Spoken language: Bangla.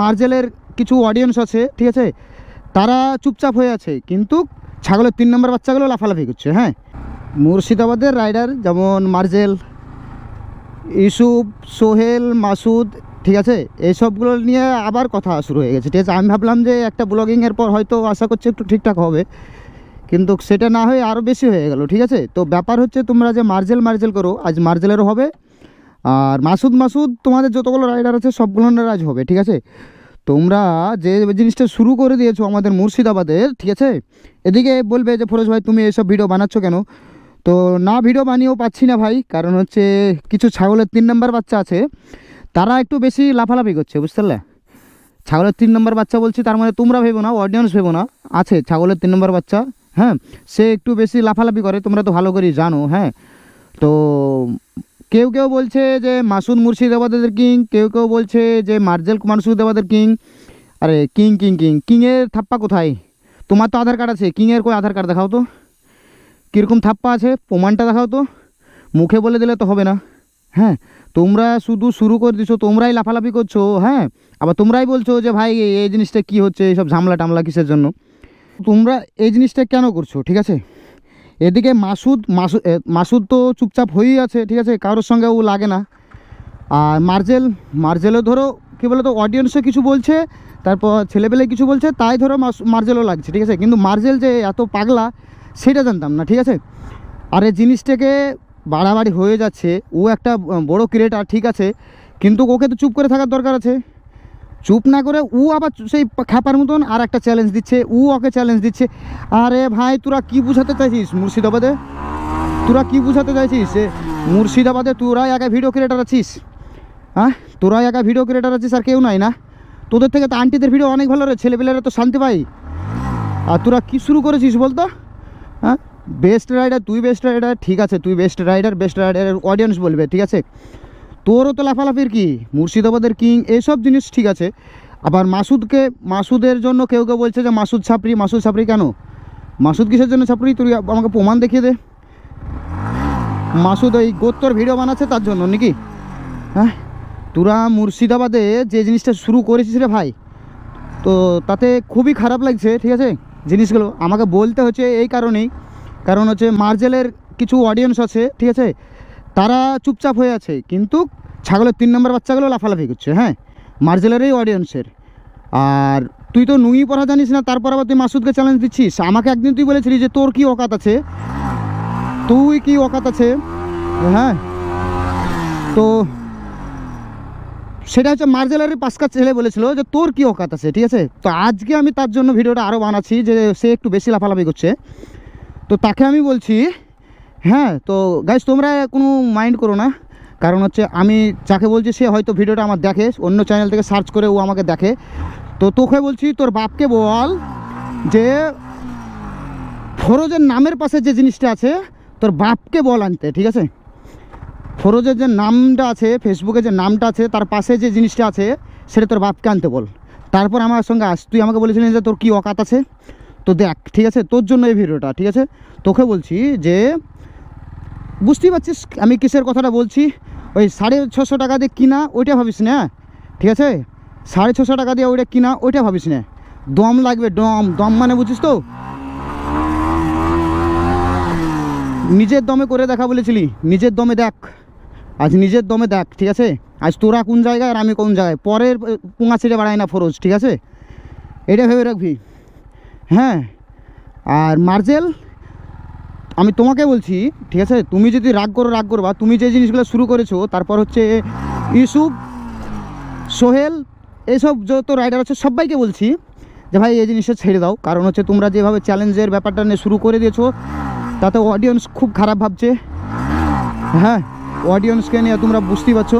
মার্জেলের কিছু অডিয়েন্স আছে, ঠিক আছে? তারা চুপচাপ হয়ে আছে, কিন্তু ছাগলের তিন নম্বর বাচ্চাগুলো লাফালাফি করছে হ্যাঁ? মুর্শিদাবাদের রাইডার যেমন মার্জেল, ইউসুফ, সোহেল, মাসুদ, ঠিক আছে? এইসবগুলো নিয়ে আবার কথা শুরু হয়ে গেছে, ঠিক আছে? আমি ভাবলাম যে একটা ব্লগিংয়ের পর হয়তো আশা করছি একটু ঠিকঠাক হবে, কিন্তু সেটা না হয়ে আরও বেশি হয়ে গেল, ঠিক আছে? তো ব্যাপার হচ্ছে তোমরা যে মার্জেল মার্জেল করো, আজ মার্জেলেরও হবে আর মাসুদ মাসুদ, তোমাদের যতগুলো রাইডার আছে সবগুলো আজ হবে, ঠিক আছে? তোমরা যে জিনিসটা শুরু করে দিয়েছ আমাদের মুর্শিদাবাদের, ঠিক আছে? এদিকে বলবে যে, ফরোজ ভাই, তুমি এইসব ভিডিও বানাচ্ছ কেন? তো না ভিডিও বানিয়েও পাচ্ছি না ভাই, কারণ হচ্ছে কিছু ছাগলের তিন নম্বর বাচ্চা আছে, তারা একটু বেশি লাফালাফি করছে, বুঝতে পারলে? ছাগলের তিন নম্বর বাচ্চা বলছি, তার মানে তোমরা ভেবো না অডিয়েন্স ভেবো না, আছে ছাগলের তিন নম্বর বাচ্চা হ্যাঁ? সে একটু বেশি লাফালাফি করে, তোমরা তো ভালো করেই জানো হ্যাঁ? তো কেউ কেউ বলছে যে মাসুদ মুর্শিদাবাদের কিং, কেউ কেউ বলছে যে মার্জেল মুর্শিদাবাদের কিং। আরে, কিং কিং কিং, কিংয়ের থাপ্পা কোথায়? তোমার তো আধার কার্ড আছে, কিংয়ের কই আধার কার্ড দেখাও তো। কীরকম থাপ্পা আছে, প্রমাণটা দেখাও তো। মুখে বলে দিলে তো হবে না। হ্যাঁ তোমরা শুধু শুরু করে দিছো, তোমরাই লাফালাফি করছ হ্যাঁ? আবার তোমরাই বলছো যে ভাই এই জিনিসটা কি হচ্ছে এইসব ঝামলা টামলা কিসের জন্য? তোমরা এই জিনিসটা কেন করছ, ঠিক আছে? এদিকে মাসুদ মাসুদ মাসুদ তো চুপচাপ হয়েই আছে, ঠিক আছে? কারোর সঙ্গে ও লাগে না। আর মার্জেল, মার্জেলও ধরো, কী বলো তো অডিয়েন্সও কিছু বলছে, তারপর ছেলেপেলে কিছু বলছে, তাই ধরো মার্জেলও লাগছে, ঠিক আছে? কিন্তু মার্জেল যে এত পাগলা, সেটা জানতাম না, ঠিক আছে? আর এই জিনিসটাকে বাড়াবাড়ি হয়ে যাচ্ছে, ও একটা বড় ক্রিয়েটার ঠিক আছে? কিন্তু ওকে তো চুপ করে থাকার দরকার আছে। চুপ না করে ও আবার সেই খ্যাপার মতন আর একটা চ্যালেঞ্জ দিচ্ছে ও ওকে চ্যালেঞ্জ দিচ্ছে। আরে ভাই, তোরা কি বুঝাতে চাইছিস মুর্শিদাবাদে? তোরা কি বুঝাতে চাইছিস? মুর্শিদাবাদে তোরাই একা ভিডিও ক্রিয়েটার আছিস? হ্যাঁ তোরাই একা ভিডিও ক্রিয়েটার আছিস আর কেউ নাই না? তোদের থেকে তো আন্টিদের ভিডিও অনেক ভালো রে, ছেলেপেলেরা তো শান্তি পাই আর তোরা কি শুরু করেছিস বলতো? হ্যাঁ বেস্ট রাইডার তুই বেস্ট রাইডার ঠিক আছে, তুই বেস্ট রাইডার বেস্ট রাইডারের অডিয়েন্স বলবে, ঠিক আছে? তোরও তো লাফালাফির কি? মুর্শিদাবাদের কিং, এইসব জিনিস ঠিক আছে। আবার মাসুদকে, মাসুদের জন্য কেউ কেউ বলছে যে মাসুদ ছাপড়ি মাসুদ ছাপড়ি কেন? মাসুদ কিসের জন্য ছাপড়ি? তুই আমাকে প্রমাণ দেখিয়ে দে। মাসুদ ওই গোত্তর ভিডিও বানাচ্ছে তার জন্য, নাকি? হ্যাঁ? তোরা মুর্শিদাবাদে যে জিনিসটা শুরু করেছিস রে ভাই, তো তাতে খুবই খারাপ লাগছে, ঠিক আছে? জিনিসগুলো আমাকে বলতে হচ্ছে এই কারণেই। কারণ হচ্ছে মার্জেলের কিছু অডিয়েন্স আছে, ঠিক আছে? তারা চুপচাপ হয়ে আছে, কিন্তু ছাগলের তিন নম্বর বাচ্চাগুলো লাফালাফি করছে হ্যাঁ? মার্জেলারই অডিয়েন্সের আর তুই তো নুই পড়া জানিস না, তারপর আবার তুই মাসুদকে চ্যালেঞ্জ দিচ্ছিস। আমাকে একদিন তুই বলেছিলি যে তোর কি অকাত আছে? তুই কি অকাত আছে? হ্যাঁ? তো সেটা হচ্ছে মার্জেলারি পাঁচকা ছেলে বলেছিল যে তোর কি অকাত আছে, ঠিক আছে? তো আজকে আমি তার জন্য ভিডিওটা আরও বানাচ্ছি যে সে একটু বেশি লাফালাফি করছে। তো তাকে আমি বলছি হ্যাঁ তো গাইজ তোমরা কোনো মাইন্ড করো না। কারণ হচ্ছে আমি যাকে বলছি, সে হয়তো ভিডিওটা আমার দেখে, অন্য চ্যানেল থেকে সার্চ করে ও আমাকে দেখে। তো তোকে বলছি, তোর বাপকে বল যে, ফরোজের নামের পাশে যে জিনিসটা আছে, তোর বাপকে বল আনতে, ঠিক আছে? ফরোজের যে নামটা আছে ফেসবুকে যে নামটা আছে, তার পাশে যে জিনিসটা আছে, সেটা তোর বাপকে আনতে বল। তারপর আমার সঙ্গে আস। তুই আমাকে বলেছিলি যে তোর কী অকাত আছে? তো দেখ, ঠিক আছে? তোর জন্য এই ভিডিওটা, ঠিক আছে? তোকে বলছি যে বুঝতেই পারছিস, আমি কিসের কথাটা বলছি? ওই সাড়ে ছশো টাকা দিয়ে কিনা, ওইটা ভাবিস না ঠিক আছে? সাড়ে ছশো টাকা দিয়ে ওইটা কিনা, ওইটা ভাবিস না। দম লাগবে, দম দম মানে বুঝিস তো? নিজের দমে করে দেখা বলেছিলি, নিজের দমে দেখ। আজ নিজের দমে দেখ, ঠিক আছে? আজ তোরা কোন জায়গায় আর আমি কোন জায়গায়? পরের পুঙা ছেড়ে বাড়ায় না ফরোজ, ঠিক আছে? এটা ভেবে রাখবি হ্যাঁ? আর মার্জেল? আমি তোমাকে বলছি, ঠিক আছে? তুমি যদি রাগ করো, রাগ করবা। তুমি যে জিনিসগুলো শুরু করেছ, তারপর হচ্ছে ইউসুফ, সোহেল এইসব যত রাইডার আছে, সবাইকে বলছি যে ভাই, এই জিনিসটা ছেড়ে দাও। কারণ হচ্ছে তোমরা যেভাবে চ্যালেঞ্জের ব্যাপারটা নিয়ে শুরু করে দিয়েছ, তাতে অডিয়েন্স খুব খারাপ ভাবছে। হ্যাঁ অডিয়েন্সকে নিয়ে তোমরা বুঝতেই পারছ।